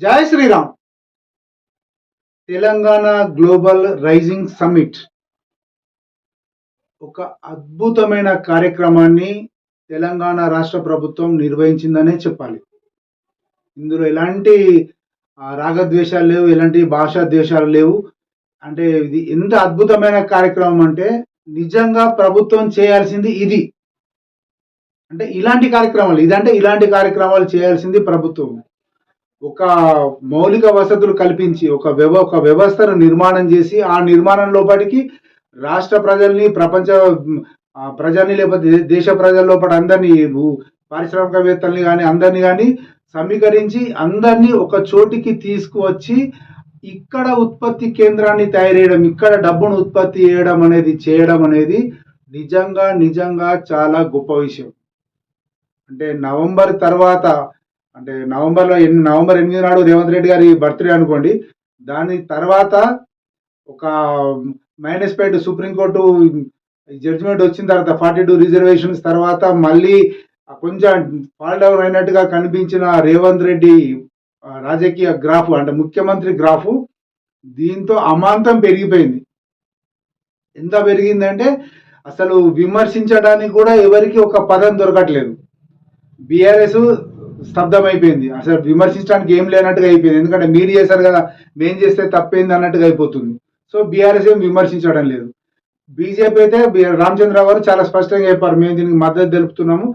జై Shri Ram. Telangana global rising summit. ఒక అద్భుతమైన కార్యక్రమాన్ని తెలంగాణ రాష్ట్ర ప్రభుత్వం నిర్వహించిందనే చెప్పాలి. ఇందులో ఎలాంటి రాగద్వేషాలు లేవు ఎలాంటి భాషా ద్వేషాలు లేవు. అంటే ఇది ఎంత అద్భుతమైన కార్యక్రమం అంటే నిజంగా ప్రభుత్వం చేయాల్సింది ఇది. అంటే ఇలాంటి కార్యక్రమాలు ఇదంటే ఇలాంటి కార్యక్రమాలు చేయాల్సింది ప్రభుత్వం. ఒక మౌలిక వసతులు కల్పించి ఒక వ్యవ ఒక వ్యవస్థను నిర్మాణం చేసి ఆ నిర్మాణం లోపలికి రాష్ట్ర ప్రజల్ని ప్రపంచ ప్రజల్ని లేకపోతే దేశ ప్రజల లోపల అందరినీ పారిశ్రామికవేత్తల్ని కానీ అందరినీ కానీ సమీకరించి అందరినీ ఒక చోటికి తీసుకువచ్చి ఇక్కడ ఉత్పత్తి కేంద్రాన్ని తయారేయడం ఇక్కడ డబ్బును ఉత్పత్తి చేయడం అనేది చేయడం అనేది నిజంగా నిజంగా చాలా గొప్ప విషయం. అంటే నవంబర్ తర్వాత అంటే నవంబర్లో ఎన్ని నవంబర్ ఎనిమిది నాడు రేవంత్ రెడ్డి గారి బర్త్డే అనుకోండి దాని తర్వాత ఒక మైనస్ పాయింట్ సుప్రీంకోర్టు జడ్జిమెంట్ వచ్చిన తర్వాత ఫార్టీ టూ రిజర్వేషన్స్ తర్వాత మళ్ళీ కొంచెం ఫాల్ డౌన్ అయినట్టుగా కనిపించిన రేవంత్ రెడ్డి రాజకీయ గ్రాఫ్ అంటే ముఖ్యమంత్రి గ్రాఫ్ దీంతో అమాంతం పెరిగిపోయింది. ఎంత పెరిగిందంటే అసలు విమర్శించడానికి కూడా ఎవరికి ఒక పదం దొరకట్లేదు. బీఆర్ఎస్ స్తబ్దమైపోయింది. అసలు విమర్శించడానికి ఏం లేనట్టుగా అయిపోయింది. ఎందుకంటే మీరు చేశారు కదా మేం చేస్తే తప్పేంది అన్నట్టుగా అయిపోతుంది. సో బీఆర్ఎస్ ఏం విమర్శించడం లేదు. బీజేపీ అయితే రామచంద్రరావు గారు చాలా స్పష్టంగా చెప్పారు. మేము దీనికి మద్దతు తెలుపుతున్నాము.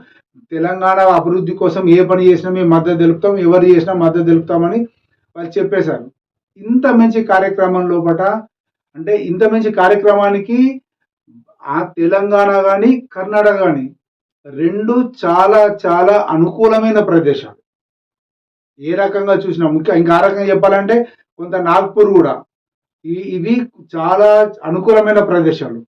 తెలంగాణ అభివృద్ధి కోసం ఏ పని చేసినా మేము మద్దతు తెలుపుతాం. ఎవరు చేసినా మద్దతు తెలుపుతామని వాళ్ళు చెప్పేశారు. ఇంత మంచి కార్యక్రమం లోపల అంటే ఇంత మంచి కార్యక్రమానికి ఆ తెలంగాణ కానీ కర్ణాటక కానీ రెండు చాలా చాలా అనుకూలమైన ప్రదేశాలు. ఏ రకంగా చూసినా ముఖ్య ఇంకా ఆ రకంగా చెప్పాలంటే కొంత నాగ్పూర్ కూడా. ఇవి చాలా అనుకూలమైన ప్రదేశాలు.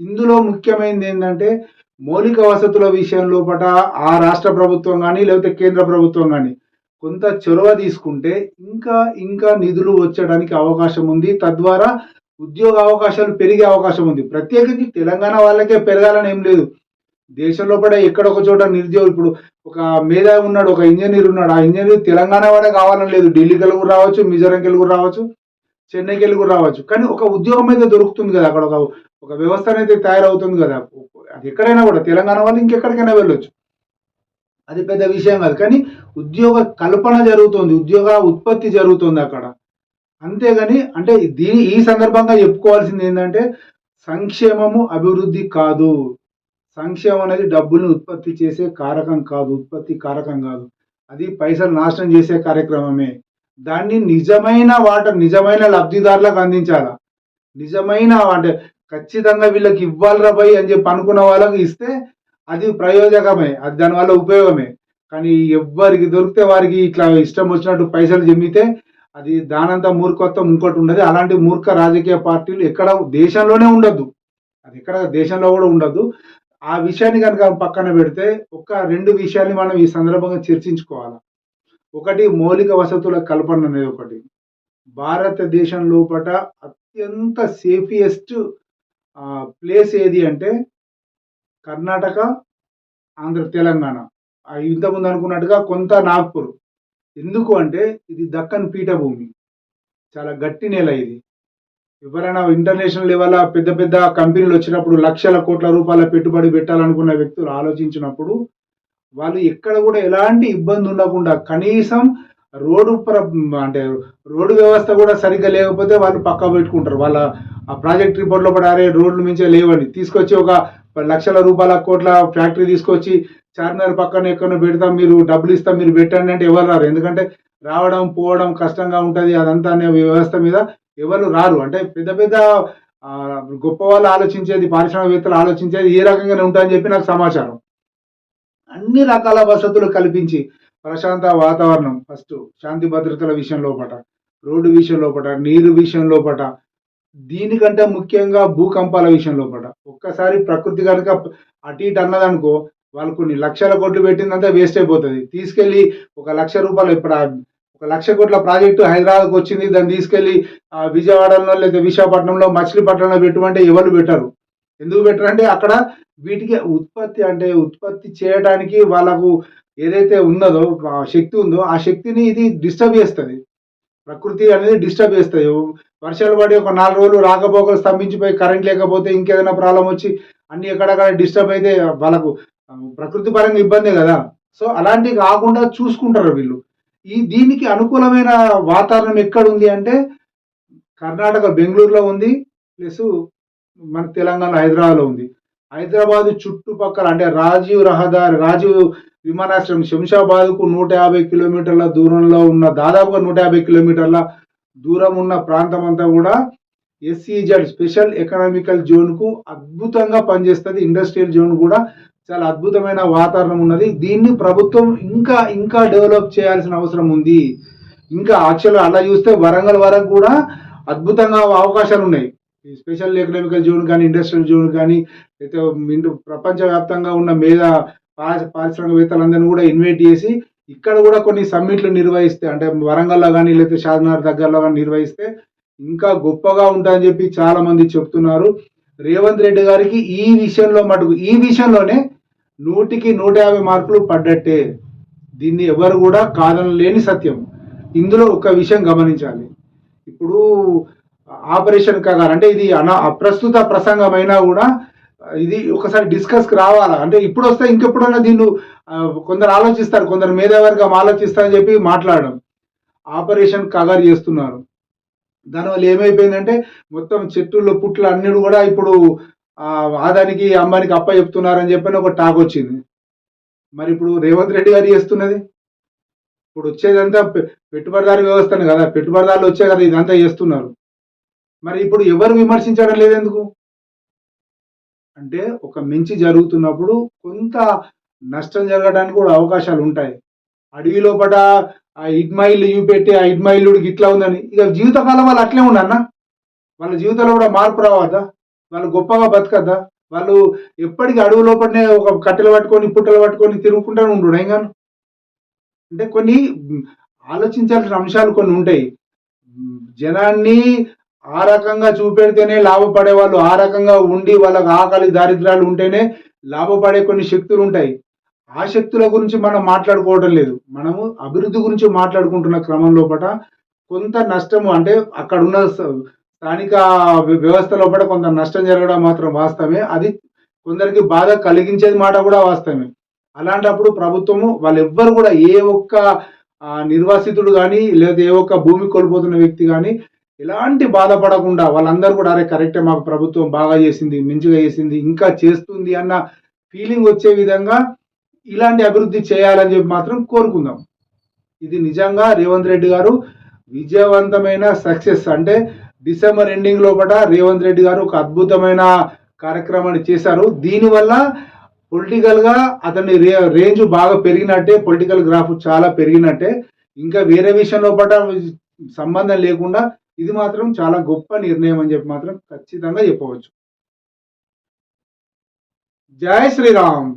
ఇందులో ముఖ్యమైనది ఏంటంటే మౌలిక వసతుల విషయం లోపల ఆ రాష్ట్ర ప్రభుత్వం కానీ లేకపోతే కేంద్ర ప్రభుత్వం కానీ కొంత చొరవ తీసుకుంటే ఇంకా ఇంకా నిధులు వచ్చడానికి అవకాశం ఉంది. తద్వారా ఉద్యోగ అవకాశాలు పెరిగే అవకాశం ఉంది. ప్రత్యేకించి తెలంగాణ వాళ్ళకే పెరగాలని ఏం లేదు. దేశం లోపల ఎక్కడ ఒక చోట నిరుద్యోగులు ఇప్పుడు ఒక మేధావి ఉన్నాడు ఒక ఇంజనీర్ ఉన్నాడు. ఆ ఇంజనీర్ తెలంగాణ వాడే కావాలని లేదు. ఢిల్లీకి వెళ్ళి రావచ్చు మిజోరంకి వెళ్ళి రావచ్చు చెన్నైకి వెళ్ళి కూడా రావచ్చు. కానీ ఒక ఉద్యోగం అయితే దొరుకుతుంది కదా. అక్కడ ఒక ఒక వ్యవస్థ అనేది తయారవుతుంది కదా. అది ఎక్కడైనా కూడా తెలంగాణ వాళ్ళు ఇంకెక్కడికైనా వెళ్ళొచ్చు. అది పెద్ద విషయం కాదు. కానీ ఉద్యోగ కల్పన జరుగుతుంది. ఉద్యోగ ఉత్పత్తి జరుగుతుంది అక్కడ. అంతేగాని అంటే దీని ఈ సందర్భంగా చెప్పుకోవాల్సింది ఏంటంటే సంక్షేమము అభివృద్ధి కాదు. సంక్షేమం అనేది డబ్బుల్ని ఉత్పత్తి చేసే కారకం కాదు ఉత్పత్తి కారకం కాదు. అది పైసలు నాశనం చేసే కార్యక్రమమే. దాన్ని నిజమైన వాట నిజమైన లబ్ధిదారులకు అందించాలా. నిజమైన అంటే ఖచ్చితంగా వీళ్ళకి ఇవ్వాలిరా పోయి అని చెప్పి అనుకున్న వాళ్ళకి ఇస్తే అది ప్రయోజకమే అది దానివల్ల ఉపయోగమే. కానీ ఎవ్వరికి దొరికితే వారికి ఇట్లా ఇష్టం వచ్చినట్టు పైసలు జమ్మితే అది దానంతా మూర్ఖత్వం ఇంకోటి ఉండదు. అలాంటి మూర్ఖ రాజకీయ పార్టీలు ఎక్కడ దేశంలోనే ఉండద్దు. అది ఎక్కడ దేశంలో కూడా ఉండద్దు. ఆ విషయాన్ని కనుక పక్కన పెడితే ఒక రెండు విషయాల్ని మనం ఈ సందర్భంగా చర్చించుకోవాలి? ఒకటి మౌలిక వసతుల కల్పన అనేది ఒకటి. భారతదేశం లోపల అత్యంత సేఫియెస్ట్ ప్లేస్ ఏది అంటే కర్ణాటక ఆంధ్ర తెలంగాణ. ఇంతకుముందు అనుకున్నట్టుగా కొంత నాగ్పూర్. ఎందుకు అంటే ఇది దక్కన్ పీఠభూమి. చాలా గట్టి నేల ఇది. ఎవరైనా ఇంటర్నేషనల్ లెవెల్ పెద్ద పెద్ద కంపెనీలు వచ్చినప్పుడు లక్షల కోట్ల రూపాయల పెట్టుబడి పెట్టాలనుకున్న వ్యక్తులు ఆలోచించినప్పుడు వాళ్ళు ఎక్కడ కూడా ఎలాంటి ఇబ్బంది ఉండకుండా కనీసం రోడ్డు ప్ర అంటే రోడ్డు వ్యవస్థ కూడా సరిగ్గా లేకపోతే వాళ్ళు పక్కా పెట్టుకుంటారు. వాళ్ళ ఆ ప్రాజెక్ట్ రిపోర్ట్లో కూడా అరే రోడ్లు మించే లేవని తీసుకొచ్చి ఒక లక్షల రూపాయల కోట్ల ఫ్యాక్టరీ తీసుకొచ్చి చార్మినార్ పక్కన ఎక్కడో పెడతాం మీరు డబ్బులు ఇస్తాం మీరు పెట్టండి అంటే ఎవరు రారు. ఎందుకంటే రావడం పోవడం కష్టంగా ఉంటుంది. అదంతా అనే వ్యవస్థ మీద ఎవరు రారు. అంటే పెద్ద పెద్ద గొప్ప వాళ్ళు ఆలోచించేది పారిశ్రామికవేత్తలు ఆలోచించేది ఏ రకంగానే ఉంటాయని చెప్పి నాకు సమాచారం. అన్ని రకాల వసతులు కల్పించి ప్రశాంత వాతావరణం ఫస్ట్ శాంతి భద్రతల విషయం లోపట రోడ్డు విషయం లోపట నీరు విషయం లోపట దీనికంటే ముఖ్యంగా భూకంపాల విషయం లోపట. ఒక్కసారి ప్రకృతి కనుక అటు ఇటు అన్నదనుకో వాళ్ళు కొన్ని లక్షల కోట్లు పెట్టిందంతా వేస్ట్ అయిపోతుంది. తీసుకెళ్ళి ఒక లక్ష రూపాయలు ఇప్పుడు ఒక లక్ష కోట్ల ప్రాజెక్టు హైదరాబాద్కి వచ్చింది దాన్ని తీసుకెళ్ళి విజయవాడలో లేదా విశాఖపట్నంలో మచిలీపట్నంలో పెట్టమంటే ఎవరు పెట్టరు. ఎందుకు పెట్టరంటే అక్కడ వీటికి ఉత్పత్తి అంటే ఉత్పత్తి చేయడానికి వాళ్ళకు ఏదైతే ఉన్నదో శక్తి ఉందో ఆ శక్తిని ఇది డిస్టర్బ్ చేస్తుంది. ప్రకృతి అనేది డిస్టర్బ్ చేస్తుంది. వర్షాలు పడి ఒక నాలుగు రోజులు రాకపోకలు స్తంభించిపోయి కరెంట్ లేకపోతే ఇంకేదైనా ప్రాబ్లం వచ్చి అన్ని ఎక్కడక్కడ డిస్టర్బ్ అయితే వాళ్ళకు ప్రకృతి పరంగా ఇబ్బందే కదా. సో అలాంటివి కాకుండా చూసుకుంటారు వీళ్ళు. ఈ దీనికి అనుకూలమైన వాతావరణం ఎక్కడ ఉంది అంటే కర్ణాటక బెంగళూరులో ఉంది. ప్లస్ మన తెలంగాణ హైదరాబాద్లో ఉంది. హైదరాబాద్ చుట్టుపక్కల అంటే రాజీవ్ రహదారి రాజీవ్ విమానాశ్రయం శంషాబాద్కు నూట యాభై కిలోమీటర్ల దూరంలో ఉన్న దాదాపుగా నూట యాభై కిలోమీటర్ల దూరం ఉన్న ప్రాంతం అంతా కూడా ఎస్సీజెడ్ స్పెషల్ ఎకనామికల్ జోన్కు అద్భుతంగా పనిచేస్తుంది. ఇండస్ట్రియల్ జోన్ కూడా చాలా అద్భుతమైన వాతావరణం ఉన్నది. దీన్ని ప్రభుత్వం ఇంకా ఇంకా డెవలప్ చేయాల్సిన అవసరం ఉంది. ఇంకా యాక్చువల్గా అలా చూస్తే వరంగల్ వరకు కూడా అద్భుతంగా అవకాశాలు ఉన్నాయి. స్పెషల్ ఎకనామికల్ జోన్ కానీ ఇండస్ట్రియల్ జోన్ కానీ అయితే ప్రపంచవ్యాప్తంగా ఉన్న మేధ పారిశ్రామికవేత్తలందరినీ కూడా ఇన్వైట్ చేసి ఇక్కడ కూడా కొన్ని సమ్మిట్లు నిర్వహిస్తే అంటే వరంగల్లో కానీ లేకపోతే షాద్నగర్ దగ్గరలో కానీ నిర్వహిస్తే ఇంకా గొప్పగా ఉంటుందని చెప్పి చాలా మంది చెప్తున్నారు. రేవంత్ రెడ్డి గారికి ఈ విషయంలో మటుకు ఈ విషయంలోనే నూటికి నూట యాభై మార్కులు పడ్డట్టే. దీన్ని ఎవరు కూడా కాదనలేని సత్యం. ఇందులో ఒక విషయం గమనించాలి. ఇప్పుడు ఆపరేషన్ కగార్ అంటే ఇది అన అప్రస్తుత ప్రసంగం అయినా కూడా ఇది ఒకసారి డిస్కస్కి రావాలా? అంటే ఇప్పుడు వస్తే ఇంకెప్పుడన్నా దీన్ని కొందరు ఆలోచిస్తారు కొందరు మేధావర్గం ఆలోచిస్తారని చెప్పి మాట్లాడడం. ఆపరేషన్ కగారు చేస్తున్నారు. దానివల్ల ఏమైపోయిందంటే మొత్తం చెట్టుల్లో పుట్లు అన్నిడు కూడా ఇప్పుడు ఆదానికి అంబానికి అప్ప చెప్తున్నారని చెప్పని ఒక టాక్ వచ్చింది. మరి ఇప్పుడు రేవంత్ రెడ్డి గారు చేస్తున్నది? ఇప్పుడు వచ్చేదంతా పెట్టుబడిదారు వ్యవస్థను కదా పెట్టుబడిదారులు వచ్చే కదా ఇదంతా చేస్తున్నారు. మరి ఇప్పుడు ఎవరు విమర్శించడం లేదు ఎందుకు అంటే ఒక మంచి జరుగుతున్నప్పుడు కొంత నష్టం జరగడానికి కూడా అవకాశాలు ఉంటాయి. అడవి లోపల ఆ ఇడ్మైల్ చూపెట్టి ఆ ఇడ్మైలుడికి ఇట్లా ఉందని. ఇక జీవితకాలం వాళ్ళు అట్లే ఉండన్న వాళ్ళ జీవితంలో కూడా మార్పు రావద్దా? వాళ్ళు గొప్పగా బతకద్దా? వాళ్ళు ఎప్పటికీ అడవి లోపలనే ఒక కట్టెలు పట్టుకొని పుట్టలు పట్టుకొని తిరుగుకుంటూనే ఉండు ఇంకా అంటే కొన్ని ఆలోచించాల్సిన అంశాలు కొన్ని ఉంటాయి. జనాన్ని ఆ రకంగా చూపెడితేనే లాభపడే వాళ్ళు ఆ రకంగా ఉండి వాళ్ళకి ఆకలి దారిద్రాలు ఉంటేనే లాభపడే కొన్ని శక్తులు ఉంటాయి. ఆ శక్తుల గురించి మనం మాట్లాడుకోవడం లేదు. మనము అభివృద్ధి గురించి మాట్లాడుకుంటున్న క్రమం లోపల కొంత నష్టము అంటే అక్కడ ఉన్న స్థానిక వ్యవస్థలో వ్యవస్థ లోపల కొంత నష్టం జరగడం మాత్రం వాస్తవమే. అది కొందరికి బాధ కలిగించేది మాట కూడా వాస్తవమే. అలాంటప్పుడు ప్రభుత్వము వాళ్ళెవ్వరు కూడా ఏ ఒక్క నిర్వాసితుడు కానీ లేదా ఏ ఒక్క భూమి కోల్పోతున్న వ్యక్తి కానీ ఎలాంటి బాధపడకుండా వాళ్ళందరూ కూడా అరే కరెక్టే మాకు ప్రభుత్వం బాగా చేసింది మంచిగా చేసింది ఇంకా చేస్తుంది అన్న ఫీలింగ్ వచ్చే విధంగా ఇలాంటి అభివృద్ధి చేయాలని చెప్పి మాత్రం కోరుకుందాం. ఇది నిజంగా రేవంత్ రెడ్డి గారు విజయవంతమైన సక్సెస్. అంటే డిసెంబర్ ఎండింగ్ లోపల రేవంత్ రెడ్డి గారు ఒక అద్భుతమైన కార్యక్రమాన్ని చేశారు. దీనివల్ల పొలిటికల్గా అతని రే రేంజ్ బాగా పెరిగినట్టే పొలిటికల్ గ్రాఫ్ చాలా పెరిగినట్టే. ఇంకా వేరే విషయం లోపల సంబంధం లేకుండా ఇది మాత్రం చాలా గొప్ప నిర్ణయం అని చెప్పి మాత్రం ఖచ్చితంగా చెప్పవచ్చు. జై శ్రీరామ్!